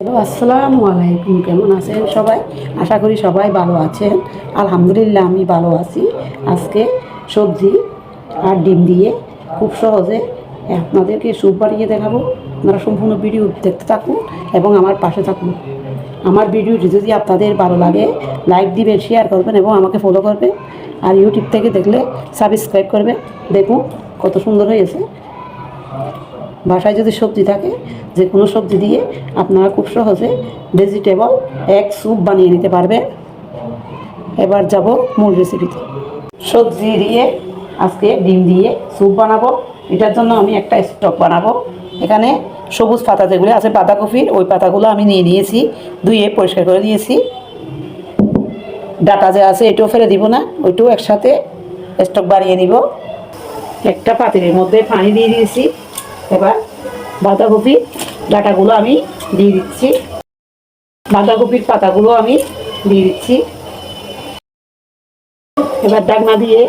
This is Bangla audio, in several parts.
হ্যালো, আসসালামু আলাইকুম, কেমন আছেন সবাই? আশা করি সবাই ভালো আছেন। আলহামদুলিল্লাহ, আমি ভালো আছি। আজকে সবজি আর ডিম দিয়ে খুব সহজে আপনাদেরকে স্যুপ বানিয়ে দেখাবো। আপনারা সম্পূর্ণ ভিডিও দেখতে থাকুন এবং আমার পাশে থাকুন। আমার ভিডিওটি যদি আপনাদের ভালো লাগে, লাইক দিবেন, শেয়ার করবেন এবং আমাকে ফলো করবেন। আর ইউটিউব থেকে দেখলে সাবস্ক্রাইব করবে দেখুন কত সুন্দর হয়েছে। বাসায় যদি সবজি থাকে, যে কোনো সবজি দিয়ে আপনারা খুব সহজে ভেজিটেবল এক স্যুপ বানিয়ে নিতে পারবেন। এবার যাব মূল রেসিপিতে সবজি দিয়ে আজকে ডিম দিয়ে স্যুপ বানাবো। এটার জন্য আমি একটা স্টক বানাবো। এখানে সবুজ পাতা যেগুলো আছে পাতাকপির ওই পাতাগুলো আমি নিয়ে নিয়েছি। ধুয়ে পরিষ্কার করে নিয়েছি। ডাটা যে আছে, এটাও ফেলে দিব না, ওইটাও একসাথে স্টক বানিয়ে নিব। একটা পাতিলের মধ্যে পানি দিয়ে দিয়েছি। এবার বাঁধাকপি ডাটাগুলো আমি দিয়ে দিচ্ছি। বাঁধাকপির পাতাগুলো আমি দিয়ে দিচ্ছি। এবার ডাকনা দিয়ে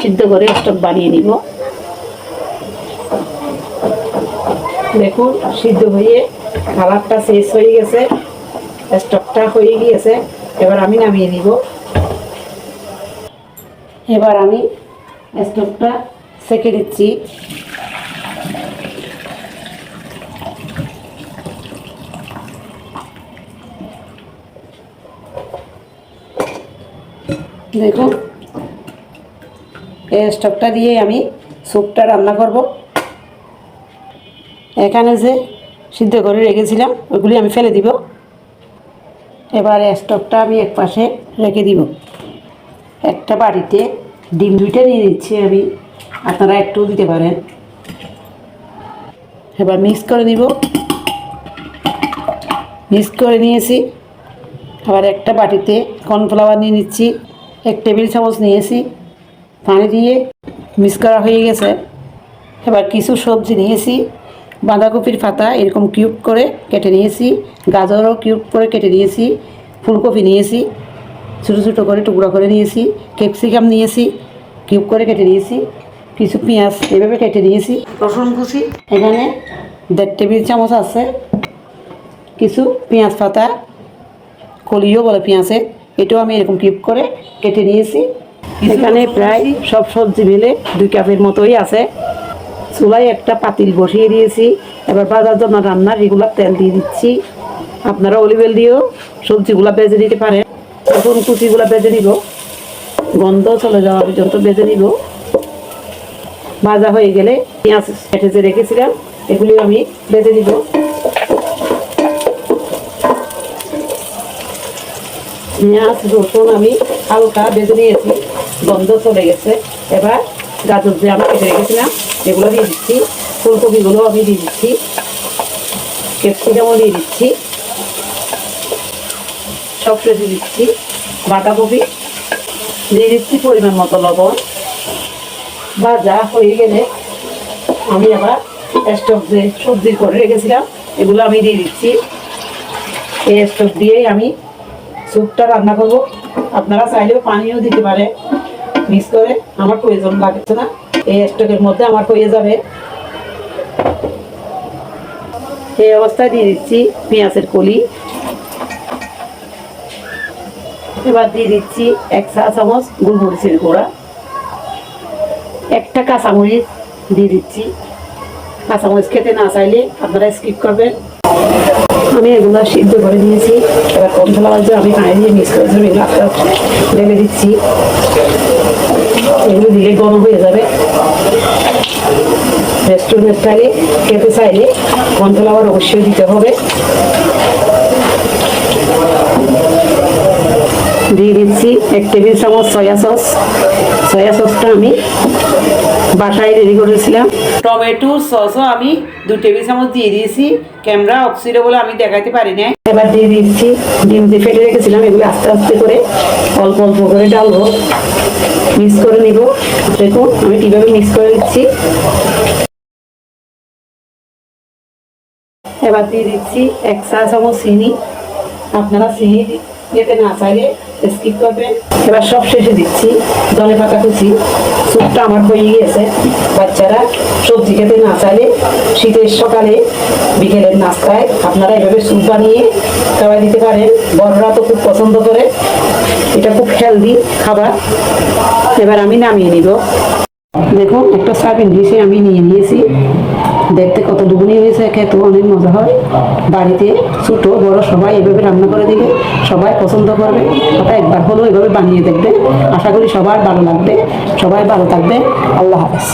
সিদ্ধ করে স্টক বানিয়ে নিব। দেখুন, সিদ্ধ হয়ে কালারটা শেষ হয়ে গেছে। স্টকটা হয়ে গিয়েছে। এবার আমি নামিয়ে নিব। এবার আমি স্টকটা সেকে দিচ্ছি। দেখুন। এই স্টকটা দিয়ে আমি স্যুপটা রান্না করব। এখানে যে সিদ্ধ করে রেখেছিলাম ওইগুলি আমি ফেলে দিব। এবার এই স্টকটা আমি এক পাশে রেখে দিব। একটা বাড়িতে ডিম দুইটা নিয়ে নিচ্ছি আমি। আপনারা একটু দিতে পারেন। এবার মিক্স করে নিব মিক্স করে নিয়েছি। আবার একটা বাটিতে কর্নফ্লাওয়ার নিয়ে নিচ্ছি। এক টেবিল চামচ নিয়েছি, পানি দিয়ে মিক্স করা হয়ে গেছে। এবার কিছু সবজি নিয়েছি, বাঁধাকপির পাতা এরকম কিউব করে কেটে নিয়েছি, গাজরও কিউব করে কেটে নিয়েছি, ফুলকপি নিয়েছি, ছোটো ছোটো করে টুকরো করে নিয়েছি, ক্যাপসিকাম নিয়েছি, কিউব করে কেটে নিয়েছি, কিছু পেঁয়াজ এভাবে কেটে নিয়েছি, রসুন কুচি, এখানে দেড় টেবিল চামচ আছে, কিছু পেঁয়াজ পাতা, কলিও বলে পেঁয়াজে এটাও আমি এরকম কিপ করে কেটে নিয়েছি। এখানে প্রায় সব সবজি মিলে দুই কাপের মতোই আছে। চুলায় একটা পাতিল বসিয়ে দিয়েছি। এবার বাজার জন্য রান্না রেগুলার তেল দিয়ে দিচ্ছি। আপনারা অলিভ অয়েল দিয়েও সবজিগুলো বেজে দিতে পারেন। রসুন কুচিগুলো বেজে নিব। গন্ধ চলে যাওয়া পর্যন্ত বেজে নিব। ভাজা হয়ে গেলে পেঁয়াজ কেটে যে রেখেছিলাম এগুলি আমি বেজে দিব পেঁয়াজ, রসুন আমি হালকা বেজে নিয়েছি, গন্ধ চলে গেছে। এবার গাজর যে আমি কেটে রেখেছিলাম এগুলো দিয়ে দিচ্ছি, ফুলকপিগুলো আমি দিয়ে দিচ্ছি, ক্যাপসিকামও দিয়ে দিচ্ছি সব কেটে দিচ্ছি, বাঁধাকপি দিয়ে দিচ্ছি পরিমাণ মতো লবণ। ভাজা হয়ে গেলে আমি আবার স্টক যে সবজি করে রেখেছিলাম, এগুলো আমি দিয়ে দিচ্ছি। এই স্টক দিয়েই আমি স্যুপটা রান্না করব। আপনারা চাইলেও পানিও দিতে পারে। মিক্স করে আমার প্রয়োজন লাগছে না। এই স্টকের মধ্যে আমার হয়ে যাবে। এই অবস্থায় দিয়ে দিচ্ছি পেঁয়াজের কলি। এবার দিয়ে দিচ্ছি এক চা চামচ গোলমরিচের গুঁড়া। একটা কাঁচামরিচ দিয়ে দিচ্ছি। কাঁচামরিচ খেতে না চাইলে আপনারা স্কিপ করবেন। আমি এগুলো সিদ্ধ করে দিয়েছি এবার কর্নফ্লাওয়ার যে আমি পানি দিয়ে মিক্স করেছিলাম এগুলো আস্তে ঢেলে দিচ্ছি। এগুলো দিলে গরম হয়ে যাবে। রেস্টুরেন্ট স্টাইলে খেতে চাইলে কর্নফ্লাওয়ার অবশ্যই দিতে হবে। দিয়ে দিচ্ছি এক টেবিল চামচ সয়া সস সয়া সসটা আমি বাসায় রেডি করেছিলাম। টমেটো সসও আমি দু টেবিল চামচ দিয়ে দিয়েছি। ক্যামেরা অক্সিড বলে আমি দেখাতে পারি না এবার দিয়ে দিচ্ছি ডিম দিয়ে ফেটে রেখেছিলাম এগুলো আস্তে আস্তে করে অল্প অল্প করে ডালবো। মিক্স করে নিব। দেখুন আমি কীভাবে মিক্স করে দিচ্ছি এবার দিয়ে দিচ্ছি এক চা চামচ চিনি। আপনারা চিনি দিতে না চাইলে স্কিপ করবেন। এবার সব শেষে দিচ্ছি ধনে পাতা কুচি। স্যুপটা আমার হয়ে গিয়েছে। বাচ্চারা সবজি খেতে না চাইলে শীতের সকালে বিকেলের নাস্তায় আপনারা এভাবে স্যুপ বানিয়ে খাওয়াই দিতে পারেন। বড়রা তো খুব পছন্দ করে। এটা খুব হেলদি খাবার। এবার আমি নামিয়ে নিব। দেখুন, একটা সার্ভিং ডিশে আমি নিয়ে নিয়েছি। দেখতে কত দুগুনি হয়েছে, খেতে অনেক মজা হয়। বাড়িতে ছোট, বড় সবাই এভাবে রান্না করে দিলে সবাই পছন্দ করবে। ওটা একবার হলেও এভাবে বানিয়ে দেখবে। আশা করি সবার ভালো লাগবে, সবাই ভালো থাকবে। আল্লাহ হাফেজ।